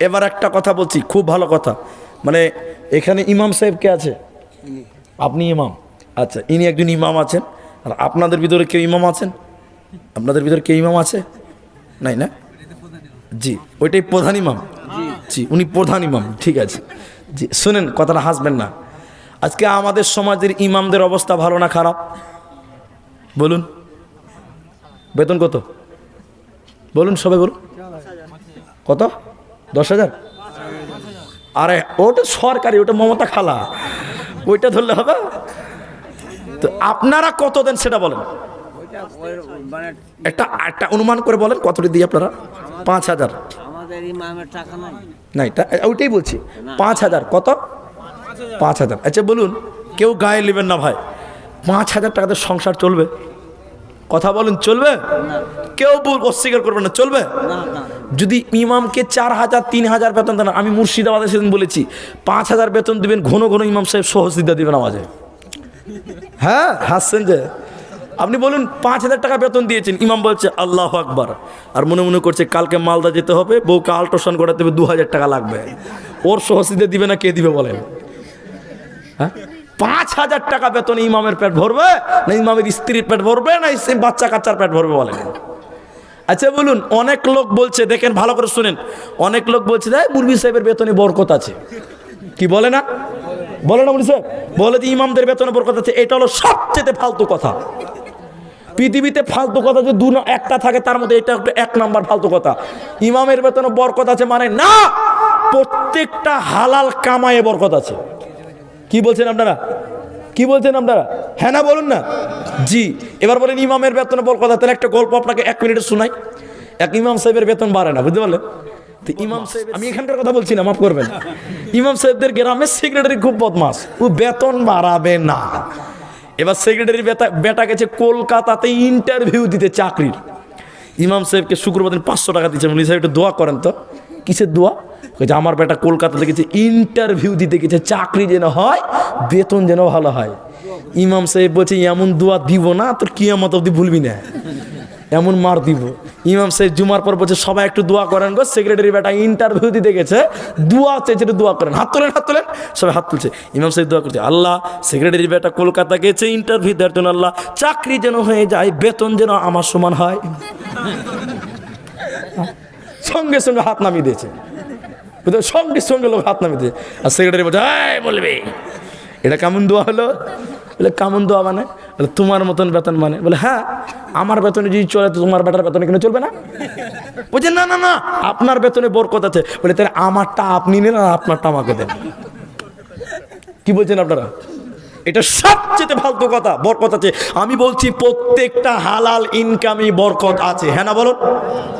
এবার একটা কথা বলছি খুব ভালো কথা। মানে এখানে ইমাম সাহেব কে আছে? আপনি ইমাম? আচ্ছা ইনি একজন ইমাম আছেন। আর আপনাদের ভিতরে কেউ ইমাম আছেন? আপনাদের ভিতরে কেউ ইমাম আছে? নাই না? জি ওইটাই প্রধান ইমাম। জি উনি প্রধান ইমাম ঠিক আছে। জি শুনেন কথাটা হাসবেন না। আজকে আমাদের সমাজের ইমামদের অবস্থা ভালো না খারাপ? বলুন। বেতন কত? বলুন সবাই বলুন। কত? দশ হাজার? আরে, ওটা সরকারি, ওটা মমতা খালা। ওইটা ধরলে হবে? তো আপনারা কত দেন সেটা বলেন। একটা একটা অনুমান করে বলেন, কতটি দিই আপনারা? পাঁচ হাজার। নাই এটা ওইটাই বলছি। পাঁচ হাজার, কত? পাঁচ হাজার। আচ্ছা বলুন, কেউ গায়ে নেবেন না ভাই। পাঁচ হাজার টাকাতে সংসার চলবে। কথা বলুন, চলবে? কেউ অস্বীকার করবে না, চলবে? যদি ইমামকে চার হাজার, তিন হাজার বেতন দেন, আমি মুর্শিদাবাদে সেদিন বলেছি, পাঁচ হাজার বেতন দিবেন, ঘন ঘন ইমাম সাহেব সহজদিদা দেবেন আমাজে হ্যাঁ হাসছেন যে? আপনি বলুন, পাঁচ হাজার টাকা বেতন দিয়েছেন, ইমাম বলছে, আল্লাহ আকবার। আর মনে মনে করছে, কালকে মালদা যেতে হবে, বউকে আল্ট্রাসাউন্ড করাতে হবে দু হাজার টাকা লাগবে। ওর সহজদিদা দিবে না, কে দিবে বলেন? হ্যাঁ? পাঁচ হাজার টাকা বেতন ইমামের পেট ভরবে, না ইমামের স্ত্রীর পেট ভরবে, না বাচ্চা কাচ্চার পেট ভরবে বলেন? আচ্ছা বলুন, অনেক লোক বলছে, দেখেন ভালো করে শুনেন, অনেক লোক বলছে দেয় মুরবি সাহেবের বেতনে বরকত আছে। কি বলে না? বলে না মুরবি সাহেব? বলে যে, ইমামদের বেতনে বরকত আছে। এটা হলো সবচেয়ে ফালতু কথা। পৃথিবীতে ফালতু কথা যে দু একটা থাকে, তার মধ্যে এটা একটা এক নাম্বার ফালতু কথা। ইমামের বেতনে বরকত আছে মানে না, প্রত্যেকটা হালাল কামায়ে বরকত আছে। কি বলছেন আপনারা? কি বলছেন আপনারা? হ্যাঁ না বলুন না। জি এবার বলেন ইমামের বেতন বল কথা। তাহলে একটা গল্প আপনাকে এক মিনিটে শোনাই। এক ইমাম সাহেবের বেতন বাড়ে না বুঝতে পারলেন? তো ইমাম সাহেব আমি এখানকার কথা বলছি না মাফ করবেন। ইমাম সাহেবদের গ্রামের সেক্রেটারি খুব বদমাস। ও বেতন বাড়াবে না। এবার সেক্রেটারি বেটা বেটা গেছে কলকাতাতে ইন্টারভিউ দিতে চাকরির। ইমাম সাহেবকে শুক্রবার দিন পাঁচশো টাকা দিচ্ছে উনি সাহেব একটু দোয়া করেন তো। কিসের দোয়া? যে আমার বেটা কলকাতাতে গেছে ইন্টারভিউ দিতে গেছে, চাকরি যেন হয়, বেতন যেন ভালো হয়। ইমাম সাহেব বলছে, এমন দোয়া দিব না, তোর কিয়ামত অব্দি ভুলবি না। এমন মার দিব। ইমাম সাহেব জুমার পর বলছে, সবাই একটু দোয়া করেন গো সেক্রেটারি বেটা ইন্টারভিউ দিতে গেছে, দোয়া একটু দোয়া করেন। হাত তোলেন হাত তোলেন, সবাই হাত তুলছে। ইমাম সাহেব দোয়া করছে, আল্লাহ সেক্রেটারি বেটা কলকাতা গেছে ইন্টারভিউ দেওয়ার জন্য আল্লাহ, চাকরি যেন হয়ে যায়, বেতন যেন আমার সমান হয়। সঙ্গে সঙ্গে হাত নামিয়ে দিয়েছে। সঙ্গে সঙ্গে লোক হাত নামিয়ে দিয়েছে। আর সেক্রেটারি বলছে, এই, বলবি? এটা কেমন দোয়া হলো? বলে, কেমন দোয়া মানে? বলে, তোমার মতন বেতন মানে। বলে হ্যাঁ আমার বেতনে যদি চলে, তো তোমার বেটার বেতনে কেন চলবে না? বলছে, না না না, আপনার বেতনে বরকত আছে। বলে, তাহলে আমারটা আপনি নেন আর আপনারটা আমাকে দেন। কি বলছেন আপনারা? এটা সবচেয়ে ফালতু কথা, বরকত আছে। আমি বলছি প্রত্যেকটা হালাল ইনকামই বরকত আছে। হ্যাঁ না বলুন?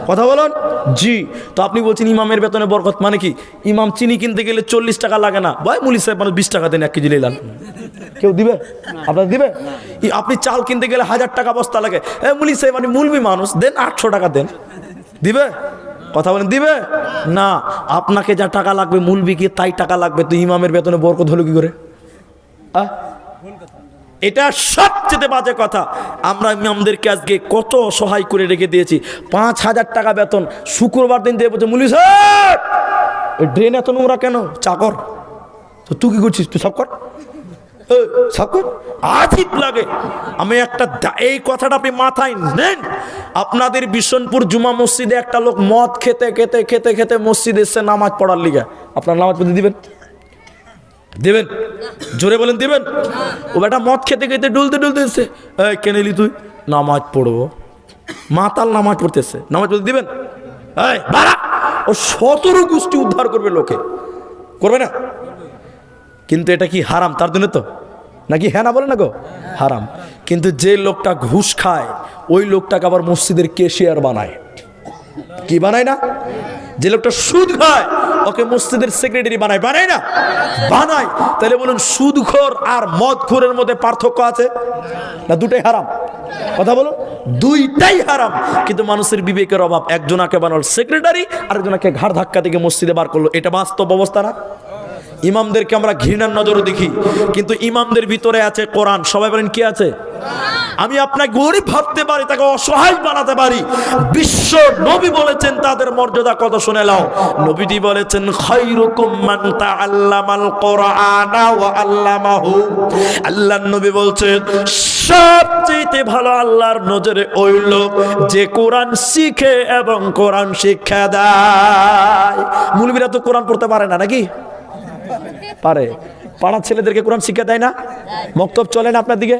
কথা বলুন? জি। তো আপনি বলছেন ইমামের বেতনে বরকত মানে কি? ইমাম চিনি কিনতে গেলে চল্লিশ টাকা লাগে না। ভাই, মুলি সাহেব মানুষ বিশ টাকা দেন এক কেজি নিলাম কেউ দিবে? আপনার দিবে? আপনি চাল কিনতে গেলে হাজার টাকা বস্তা লাগে। এ, মুলি সাহেব মানে মুলবি মানুষ, দেন আটশো টাকা দেন। দিবে? কথা বলেন, দিবে? না, আপনাকে যা টাকা লাগবে মুলবিকে তাই টাকা লাগবে। তো ইমামের বেতনে বরকত হলো কি করে? আহ? এটা সবচেয়ে বাজে কথা। আমরা ইমামদেরকে আজকে কত সহায় করে রেখে দিয়েছি। পাঁচ হাজার টাকা বেতন, শুক্রবার দিন দিয়ে বলছে, মুলি স্যার ড্রেন এত নোংরা কেন? চাকর। তো তুই কি করছিস? তুই সব কর। সব কর। লাগে। আমি একটা এই কথাটা আপনি মাথায় নেন। আপনাদের বিশনপুর জুমা মসজিদে একটা লোক মদ খেতে খেতে খেতে খেতে মসজিদে এসে নামাজ পড়ার লিগে। আপনার নামাজ পড়তে দিবেন? দেবেন? জোরে বলেন, দেবেন? ও বেটা মদ খেতে খেতে ডুলতে ডুলতে এসছে। এই কেন এলি তুই? নামাজ পড়ব। মাতাল নামাজ পড়তেছে। নামাজ পড়তে দিবেন? এই বাড়া ও সতেরো গোষ্ঠী উদ্ধার করবে লোকে। করবে না? কিন্তু এটা কি হারাম তার জন্য তো? নাকি হ্যাঁ না বলে না গো? হারাম। কিন্তু যে লোকটা ঘুষ খায়, ওই লোকটাকে আবার মসজিদের কেশিয়ার বানায়। কি বানায় না? যে লোকটা সুদ খায়, ওকে মসজিদের সেক্রেটারি বানায়। বানায় না? বানায়। তাহলে বলুন, সুদখোর আর মদখোরের মধ্যে পার্থক্য আছে? না, দুটাই হারাম। কথা বলুন, দুইটাই হারাম। কিন্তু মানুষের বিবেকের অভাব, একজনাকে বানাল সেক্রেটারি আর আরেকজনাকে ঘাড় ধাক্কা থেকে মসজিদে বার করল। এটা বাস্তব অবস্থা না? ইমামদেরকে আমরা ঘৃণার নজরে দেখি। কিন্তু ইমামদের ভিতরে আছে কোরআন। সবাই বলেন, কি আছে? আমি আপনাকে গরিব ভাবতে পারি, তাকে অসহায় বানাতে পারি। বিশ্ব নবী বলেছেন, তাদের মর্যাদা কত শুনে নাও। নবীজি বলেছেন নবী বলছেন সবচেয়ে ভালো আল্লাহর নজরে ওই লোক যে কোরআন শিখে এবং কোরআন শিক্ষা দেয়। মুলবিরা তো কোরআন পড়তে পারে না নাকি? পারে। পাড়ার ছেলেদেরকে কোরআন শিক্ষা দেয় না? মক্তব চলে না আপনার দিকে?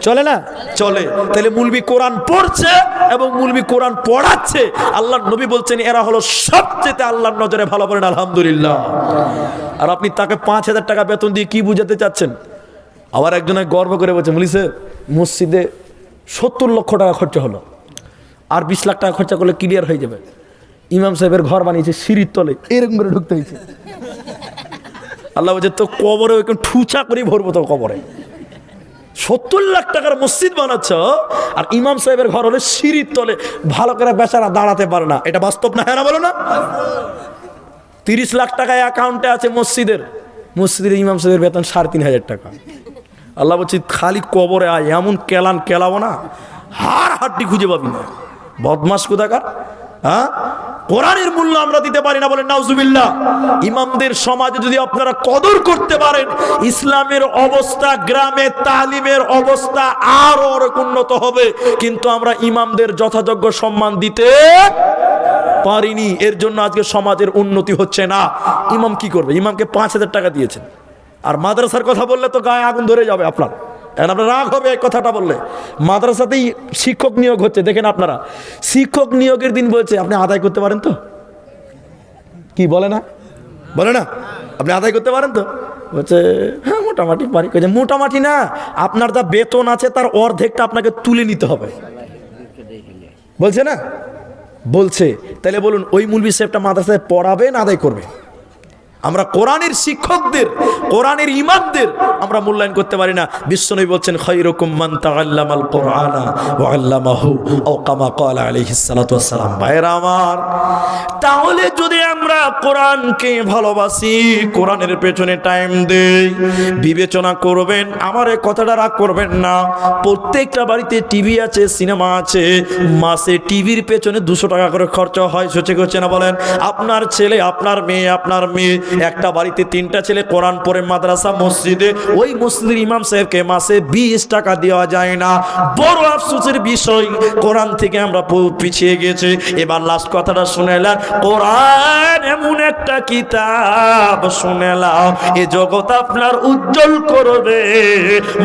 চলে না? চলে। তাহলে মুলবি কোরআন পড়ছে এবং মুলবি কোরআন পড়াচ্ছে। আল্লাহ নবী বলছেন এরা হলো সবচেয়ে আল্লাহর নজরে ভালো বলেন আলহামদুলিল্লাহ। আর আপনি তাকে পাঁচ হাজার টাকা বেতন দিয়ে কি বুঝাতে চাচ্ছেন? আবার একজনে গর্ব করে বলছে বলিছে মসজিদে সত্তর লক্ষ টাকা খরচা হলো। আর বিশ লাখ টাকা খরচা করলে ক্লিয়ার হয়ে যাবে। ইমাম সাহেবের ঘর বানিয়েছে সিঁড়ির তলে। এরকম করে ঢুকতে হয়েছে। আল্লাহ বলছে তো কবরে ওইরকম ঠুচা করে ভরবো তো কবরে। সত্তর লাখ টাকার মসজিদ বানাচ্ছ, আর ইমাম সাহেবের ঘর হলে সিঁড়ির তলে ভালো করে বেচারা দাঁড়াতে পারে না। এটা বাস্তব না হ্যাঁ বলো না? তিরিশ লাখ টাকা অ্যাকাউন্টে আছে মসজিদের। মসজিদের ইমাম সাহেবের বেতন সাড়ে তিন হাজার টাকা। আল্লাহ বলছি, খালি কবরে আয়, এমন কেলান কেলাবো না হার হাড্ডি খুঁজে পাবি না। বদমাস কোথাকার? হ্যাঁ? কোরআনের মূল্য আমরা দিতে পারি না বলেন, নাউজুবিল্লাহ। ইমামদের সমাজে যদি আপনারা কদর করতে পারেন, ইসলামের অবস্থা গ্রামে তালিমের অবস্থা আরও অনেক উন্নত হবে। কিন্তু আমরা ইমামদের যথাযোগ্য সম্মান দিতে পারিনি। এর জন্য আজকে সমাজের উন্নতি হচ্ছে না। ইমাম কি করবে? ইমামকে পাঁচ হাজার টাকা দিয়েছেন। আর মাদ্রাসার কথা বললে তো গায়ে আগুন ধরে যাবে আপনার। এখন আপনার রাগ হবে এই কথাটা বললে। মাদ্রাসাতেই শিক্ষক নিয়োগ হচ্ছে, দেখেন আপনারা। শিক্ষক নিয়োগের দিন বলছে, আপনি আদায় করতে পারেন তো? কি বলে না? বলে না? আপনি আদায় করতে পারেন তো? বলছে হ্যাঁ মোটামুটি পারি। কইছে মোটামুটি না, আপনার যা বেতন আছে তার অর্ধেকটা আপনাকে তুলে নিতে হবে। বলছে না? বলছে। তাহলে বলুন, ওই মুলবি সাহেবটা মাদ্রাসায় পড়াবে না আদায় করবে? আমরা কোরআনের শিক্ষকদের, কোরআনের ইমামদের আমরা মূল্যায়ন করতে পারি না। বিশ্বনবী বলছেন আমার, তাহলে যদি আমরা কোরআনকে ভালোবাসি, কোরআনের পেছনে টাইম দেই, বিবেচনা করবেন, আমার এই কথাটা রাগ করবেন না। প্রত্যেকটা বাড়িতে টিভি আছে, সিনেমা আছে, মাসে টিভির পেছনে দুশো টাকা করে খরচা হয় সোচে করছে না বলেন? আপনার ছেলে, আপনার মেয়ে আপনার মেয়ে একটা বাড়িতে তিনটা ছেলে, কোরআন পড়ে মাদ্রাসা, মসজিদে, ওই মসজিদের ইমাম সাহেবকে মাসে বিশ টাকা দেওয়া যায় না। বড় আফসোসের বিষয়, কোরআন থেকে আমরা পিছিয়ে গেছে। এবার লাস্ট কথাটা শুনেলাম কোরআন এমন একটা কিতাব শুনেলাম এ জগৎ আপনার উজ্জ্বল করবে,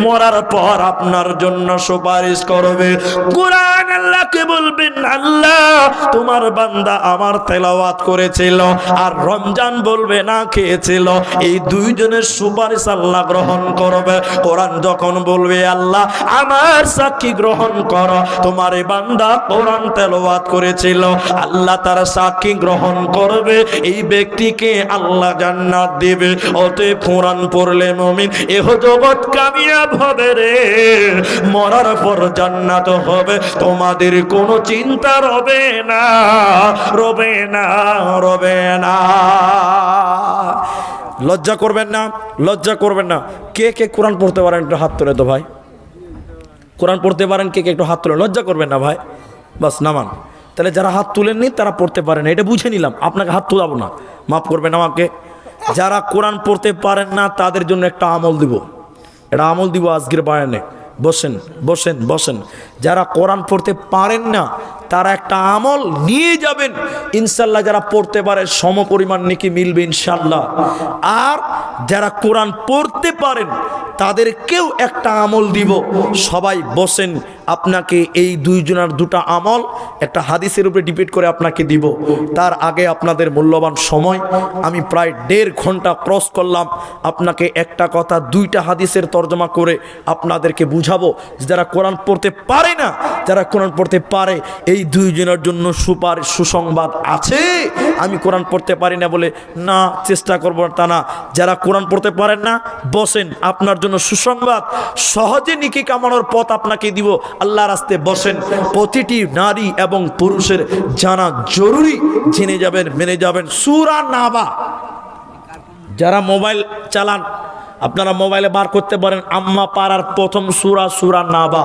মরার পর আপনার জন্য সুপারিশ করবে। কোরআন আল্লাহকে বলবেন, আল্লাহ, তোমার বান্দা আমার তেলাওয়াত করেছিল। আর রমজান বলবে, না খেয়েছিল। এই দুইজনের সুপারিশ আল্লাহ গ্রহণ করবে। কোরআন যখন বলবে, আল্লাহ, আমার সাক্ষী গ্রহণ কর। তোমার এই বান্দা কোরআন তেলাওয়াত করেছিল। আল্লাহ তার সাক্ষী গ্রহণ করবে। এই ব্যক্তিকে আল্লাহ জান্নাত দেবে। অতএব কোরআন পড়লে মমিন এহ জগৎ কামিয়াব হবে রে। মরার পর জান্নাত হবে। তোমাদের কোনো চিন্তা রবে না রবে না রবে না। লজ্জা করবেন না, লজ্জা করবেন না। কে কে কোরআন পড়তে পারেন একটু হাত তোলে তো ভাই? কোরআন পড়তে পারেন, কে কে একটু হাত তোলে, লজ্জা করবেন না ভাই। বাস, নামান। তাহলে যারা হাত তুলেননি, তারা পড়তে পারেন এটা বুঝে নিলাম, আপনাকে হাত তোলাবো না। মাফ করবেন আমাকে। যারা কোরআন পড়তে পারেন না, তাদের জন্য একটা আমল দিব। এটা আমল দিব আজকের বায়ানে। বসেন বসেন বসেন। যারা কোরআন পড়তে পারেন না, তারা একটা আমল নিয়ে যাবেন। ইনশাল্লাহ যারা পড়তে পারে, সম পরিমাণ নাকি মিলবে ইনশাল্লাহ আর যারা কোরআন পড়তে পারেন তাদেরকেও একটা আমল দিব। সবাই বসেন, আপনাকে এই দুইজনের দুটা আমল একটা হাদিসের উপরে ডিপেন্ড করে আপনাকে দিব। তার আগে আপনাদের মূল্যবান সময়, আমি প্রায় দেড় ঘণ্টা ক্রস করলাম। আপনাকে একটা কথা, দুইটা হাদিসের তর্জমা করে আপনাদেরকে বুঝাবো। যারা কোরআন পড়তে পারে না। যারা কোরআন পড়তে পারে, এই দুইজনের জন্য সুপার সুসংবাদ আছে। আমি কোরআন পড়তে পারি না বলে না চেষ্টা করব তা না। যারা কোরআন পড়তে পারেন না, বসেন, আপনার জন্য সুসংবাদ। সহজে নিকি কামানোর পথ আপনাকে দিব। আল্লাহ রাস্তে বসেন। প্রতিটি নারী এবং পুরুষের জানা জরুরি। জেনে যাবেন, মেনে যাবেন। সুরা নাবা। যারা মোবাইল চালান আপনারা মোবাইলে বার করতে পারেন আম্মা পাড়ার প্রথম সুরা সুরা নাবা।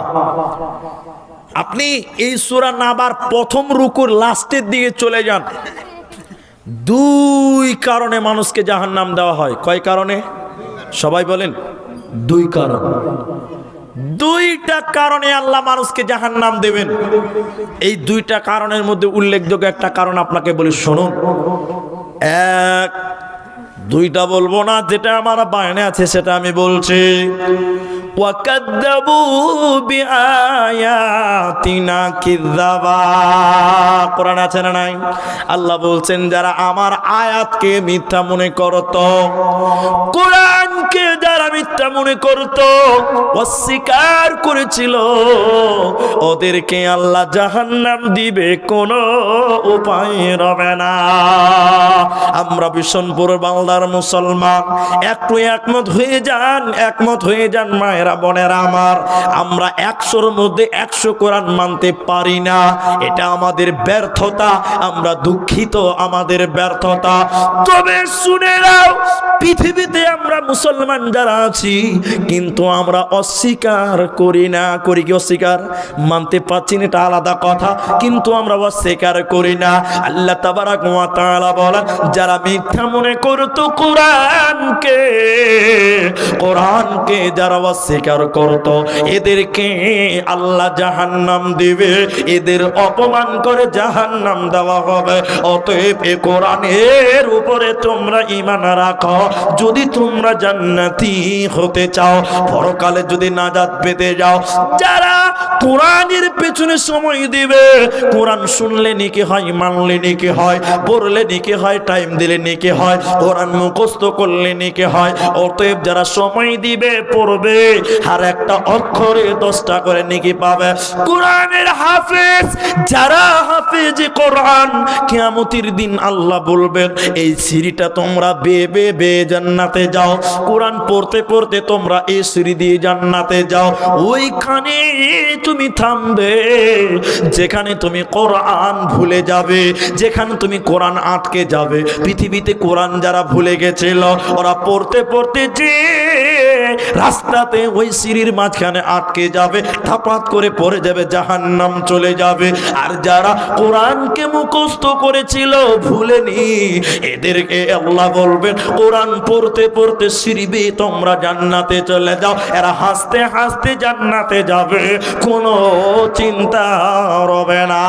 আপনি এই সুরা নাবার প্রথম রুকুর লাস্টের দিকে চলে যান। দুই কারণে মানুষকে জাহান নাম দেওয়া হয়। কয় কারণে? সবাই বলেন, দুই কারণ। দুইটা কারণে আল্লাহ মানুষকে জাহান নাম দেবেন। এই দুইটা কারণের মধ্যে উল্লেখযোগ্য একটা কারণ আপনাকে বলি, শুনুন। এক দুইটা বলব না, যেটা আমার বায়নে আছে সেটা আমি বলছি। আছে না নাই? আল্লাহ বলছেন, যারা আমার আয়াতকে মিথ্যা মনে করত, কোরআন মিথ্যা মনে করত, অস্বীকার করেছিল। ওদেরকে আল্লাহ জাহান্নাম দিবে, কোনো উপায় রবে না। আমরা বিশনপুর বাংলার মুসলমান, একটু একমত হয়ে যান, একমত হয়ে যান মায়েরা, বোনেরা আমার। আমরা একশোর মধ্যে একশো কোরআন মানতে পারি না। এটা আমাদের ব্যর্থতা, আমরা দুঃখিত আমাদের ব্যর্থতা। তবে শুনে নাও, পৃথিবীতে আমরা মুসলমান যারা আছি, কিন্তু আমরা অস্বীকার করি না। করি কি অস্বীকার? মানতে পারছি না, এটা আলাদা কথা, কিন্তু আমরা অস্বীকার করি না। আল্লাহ তাবারাক ওয়া তাআলা বলেন, যারা মিথ্যা মনে করতো কোরআনকে কোরআনকে যারা অস্বীকার করতো, এদেরকে আল্লাহ জাহান্নাম দিবে। এদের অপমান করে জাহান্নাম দেওয়া হবে। অতএব এ কোরআনের উপরে তোমরা ঈমান রাখো। যদি তোমরা জান্নাতি হতে চাও পরকালে যদি নাজাত পেতে যাও যারা কোরআনের পেছনে সময় দিবে। কোরআন শুনলে নিকে হয়, মানলে নিকে হয়, পড়লে নিকে হয় টাইম দিলে নিকে হয়, কোরআন মুখস্থ করলে নিকে হয়। অতএব যারা সময় দিবে, পড়বে, আর একটা অক্ষরে দশটা করে নিকে পাবে। কোরআনের হাফেজ, যারা হাফেজ কোরআন, কিয়ামতের দিন আল্লাহ বলবেন, এই সিঁড়িটা তোমরা বে বে বে জান্নাতে যাও। কোরআন পড়তে পড়তে তোমরা এই সিঁড়ি দিয়ে জান্নাতে যাও। ওইখানে তুমি থামবে, যেখানে তুমি কোরআন ভুলে যাবে, যেখানে তুমি কোরআন আটকে যাবে। পৃথিবীতে কোরআন যারা ভুলে গেছিল, ওরা পড়তে পড়তে যে রাস্তাতে ওই সিঁড়ির মাঝখানে আটকে যাবে, থাপাত করে পড়ে যাবে, জাহান্নাম চলে যাবে। আর যারা কোরআনকে মুখস্থ করেছিল, ভুলেনি। এদেরকে আল্লাহ বলবেন, কোরআন পড়তে পড়তে সিঁড়িবে তোমরা জান্নাতে চলে যাও। এরা হাসতে হাসতে জান্নাতে যাবে, কোনো চিন্তা রবে না।